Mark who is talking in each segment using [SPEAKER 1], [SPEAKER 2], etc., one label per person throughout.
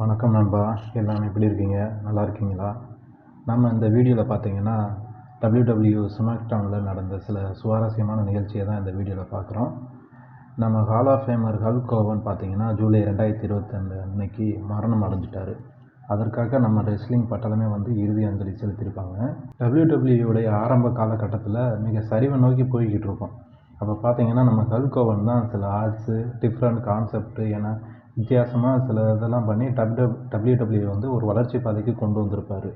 [SPEAKER 1] வணக்கம் நண்பா எல்லாம் எப்படி இருக்கீங்க நல்லா இருக்கீங்களா நம்ம இந்த வீடியோவில் பார்த்தீங்கன்னா டபிள்யூடபிள்யூ டவுனில் e நடந்த சில சுவாரஸ்யமான நிகழ்ச்சியை தான் இந்த வீடியோவில் பார்க்குறோம் நம்ம ஹால் ஆஃப் ஃபேமர் ஹல் கோவன் பார்த்தீங்கன்னா ஜூலை ரெண்டாயிரத்தி இருபத்தி அன்னைக்கு மரணம் அடைஞ்சிட்டார் அதற்காக நம்ம ரெஸ்லிங் பட்டலமே வந்து இறுதி அஞ்சலி செலுத்தியிருப்பாங்க டபிள்யூடபிள்யூடைய e ஆரம்ப காலகட்டத்தில் மிக சரிவை நோக்கி போய்கிட்டு இருக்கோம் அப்போ பார்த்தீங்கன்னா நம்ம ஹல் கோவன் தான் சில ஆர்ட்ஸு டிஃப்ரெண்ட் கான்செப்ட்டு ஏன்னா வித்தியாசமாக சில இதெல்லாம் பண்ணி டபிள்யூ டபிள்யூ e வந்து ஒரு வளர்ச்சி பாதைக்கு கொண்டு வந்திருப்பார்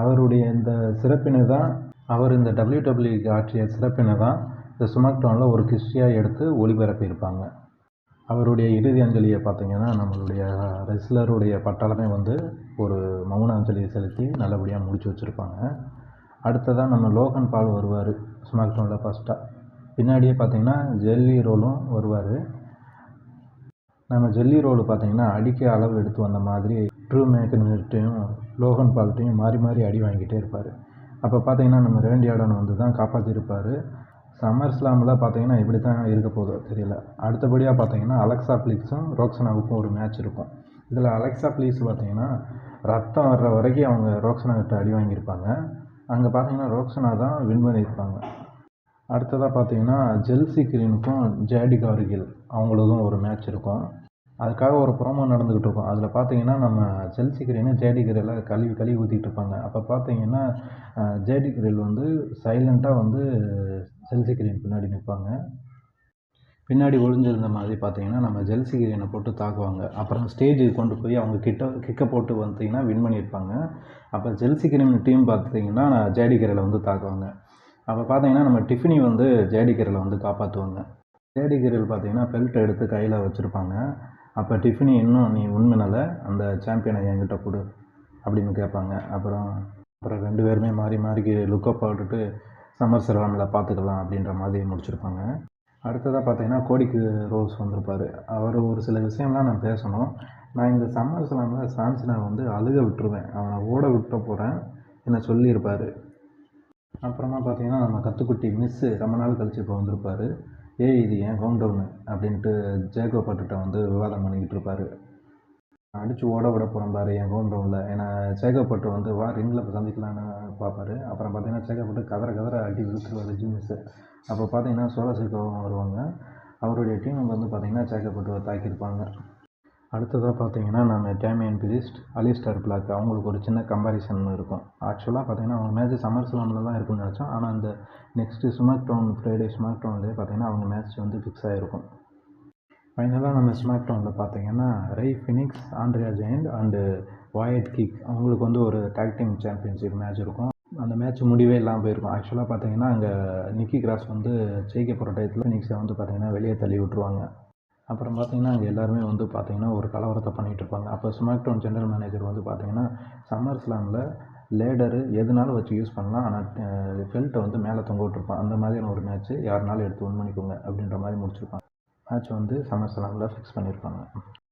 [SPEAKER 1] அவருடைய இந்த சிறப்பினை தான் அவர் இந்த டபிள்யூ டபிள்யூக்கு e ஆற்றிய சிறப்பினை தான் இந்த சுமாக்டவுனில் ஒரு கிறிஸ்டியாக எடுத்து ஒளிபரப்பியிருப்பாங்க அவருடைய இறுதி அஞ்சலியை பார்த்திங்கன்னா நம்மளுடைய ரெஸ்லருடைய பட்டாளமே வந்து ஒரு மௌன அஞ்சலியை செலுத்தி நல்லபடியாக முடிச்சு வச்சுருப்பாங்க அடுத்ததாக நம்ம லோகன் பால் வருவார் ஸ்மாக்டவுனில் ஃபஸ்ட்டாக பின்னாடியே பார்த்திங்கன்னா ஜெல்லி ரோலும் வருவார் நம்ம ஜெல்லி ரோடு பார்த்திங்கன்னா அடிக்க அளவு எடுத்து வந்த மாதிரி ட்ரூ மேக்கன்கிட்டையும் லோகன் பால்கிட்டையும் மாறி மாறி அடி வாங்கிகிட்டே இருப்பார் அப்போ பார்த்தீங்கன்னா நம்ம ரேண்டி ஆடன் வந்து தான் காப்பாற்றிருப்பார் சம்மர் ஸ்லாமில் பார்த்திங்கன்னா இப்படி தான் இருக்க போதும் தெரியல அடுத்தபடியாக பார்த்தீங்கன்னா அலெக்ஸா ப்ளீஸும் ரோக்ஸனாவுக்கும் ஒரு மேட்ச் இருக்கும் இதில் அலெக்ஸா பிளீஸ் பார்த்திங்கன்னா ரத்தம் வர்ற வரைக்கும் அவங்க ரோக்ஸனாகிட்ட அடி வாங்கியிருப்பாங்க அங்கே பார்த்திங்கன்னா ரோக்ஸனா தான் வின் பண்ணியிருப்பாங்க அடுத்ததாக பார்த்தீங்கன்னா ஜெல்சி கிரீனுக்கும் ஜேடி கார்கில் அவங்களுக்கும் ஒரு மேட்ச் இருக்கும் அதுக்காக ஒரு ப்ரோமோ நடந்துக்கிட்டு இருக்கும் அதில் பார்த்தீங்கன்னா நம்ம ஜேடி ஜேடிகிரியெல்லாம் கழுவி கழுவி ஊற்றிட்டு இருப்பாங்க அப்போ பார்த்தீங்கன்னா ஜேடிகிரியல் வந்து சைலண்ட்டாக வந்து கிரீன் பின்னாடி நிற்பாங்க பின்னாடி ஒழிஞ்சிருந்த மாதிரி பார்த்தீங்கன்னா நம்ம ஜெல்சி ஜெல்சிகிரியனை போட்டு தாக்குவாங்க அப்புறம் ஸ்டேஜுக்கு கொண்டு போய் அவங்க கிட்ட கிக்க போட்டு வந்தீங்கன்னா வின் பண்ணியிருப்பாங்க அப்போ ஜெல்சி ஜெல்சிகிரியன் டீம் பார்த்தீங்கன்னா ஜேடி ஜேடிகரில் வந்து தாக்குவாங்க அப்போ பார்த்தீங்கன்னா நம்ம டிஃபினி வந்து ஜேடி ஜேடிகரில் வந்து காப்பாற்றுவாங்க ஜேடி கிரையில் பார்த்தீங்கன்னா பெல்ட் எடுத்து கையில் வச்சுருப்பாங்க அப்போ டிஃபினி இன்னும் நீ உண்மைனால அந்த சாம்பியனை என்கிட்ட கொடு அப்படின்னு கேட்பாங்க அப்புறம் அப்புறம் ரெண்டு பேருமே மாறி மாறி லுக்கப் ஆகிட்டு சம்மர் சிரலாமில் பார்த்துக்கலாம் அப்படின்ற மாதிரி முடிச்சிருப்பாங்க அடுத்ததாக பார்த்தீங்கன்னா கோடிக்கு ரோஸ் வந்திருப்பார் அவர் ஒரு சில விஷயம்லாம் நான் பேசணும் நான் இந்த சம்மர் சிலாமில் சாம்சனை வந்து அழுக விட்டுருவேன் அவனை ஓட விட்ட போகிறேன் என்னை சொல்லியிருப்பார் அப்புறமா பார்த்தீங்கன்னா நம்ம கத்துக்குட்டி மிஸ்ஸு ரொம்ப நாள் கழிச்சு இப்போ வந்திருப்பார் ஏய் இது ஏன் ஹோம் டவுனு அப்படின்ட்டு ஜேகோ பட்டுகிட்ட வந்து விவாதம் பண்ணிக்கிட்டு இருப்பார் அடித்து ஓட விட போகிறோம் பாரு என் ஹோம் டவுனில் ஏன்னா சேகப்பட்டு வந்து வா ரிங்கில் சந்திக்கலான்னு பார்ப்பாரு அப்புறம் பார்த்தீங்கன்னா சேகப்பட்டு கதரை கதரை அடி விழுத்துருவார் ஜீனிஸு அப்போ பார்த்தீங்கன்னா சோழசேகரம் வருவாங்க அவருடைய டீம் வந்து பார்த்திங்கன்னா சேகப்பட்டு தாக்கியிருப்பாங்க அடுத்ததாக பார்த்தீங்கன்னா நம்ம டேமியன் பிரிஸ்ட் அலிஸ்டர் பிளாக் அவங்களுக்கு ஒரு சின்ன கம்பாரிசன் இருக்கும் ஆக்சுவலாக பார்த்தீங்கன்னா அவங்க மேட்ச் சமர் ஸ்லாமில் தான் இருக்குன்னு நினச்சோம் ஆனால் அந்த நெக்ஸ்ட்டு ஸ்மாக் டவுன் ஃப்ரைடே ஸ்மாக் டவுன்லேயே பார்த்தீங்கன்னா அவங்க மேட்ச் வந்து ஃபிக்ஸ் ஆகிருக்கும் ஃபைனலாக நம்ம ஸ்மாக் டவுனில் பார்த்தீங்கன்னா ரை ஃபினிக்ஸ் ஆண்ட்ரியா ஜெயின் அண்டு வாயட் கிக் அவங்களுக்கு வந்து ஒரு டேக் டீம் சாம்பியன்ஷிப் மேட்ச் இருக்கும் அந்த மேட்ச் முடிவே இல்லாமல் போயிருக்கும் ஆக்சுவலாக பார்த்தீங்கன்னா அங்கே நிக்கி கிராஸ் வந்து ஜெயிக்க போகிற டயத்தில் ஃபினிக்ஸை வந்து பார்த்தீங்கன்னா வெளியே தள்ளி விட்டுருவாங்க அப்புறம் பார்த்திங்கன்னா அங்கே எல்லாருமே வந்து பார்த்திங்கன்னா ஒரு கலவரத்தை பண்ணிகிட்ருப்பாங்க அப்போ ஸ்மாக் டவுன் ஜென்ரல் மேனேஜர் வந்து பார்த்திங்கன்னா சம்மர் ஸ்லாமில் லேடரு எதுனாலும் வச்சு யூஸ் பண்ணலாம் ஆனால் ஃபெல்ட்டை வந்து மேலே தொங்க விட்ருப்பான் அந்த மாதிரியான ஒரு மேட்ச்சு யாருனாலும் எடுத்து ஒன் பண்ணிக்கோங்க அப்படின்ற மாதிரி முடிச்சிருப்பாங்க மேட்ச் வந்து சம்மர் ஸ்லாமில் ஃபிக்ஸ் பண்ணியிருப்பாங்க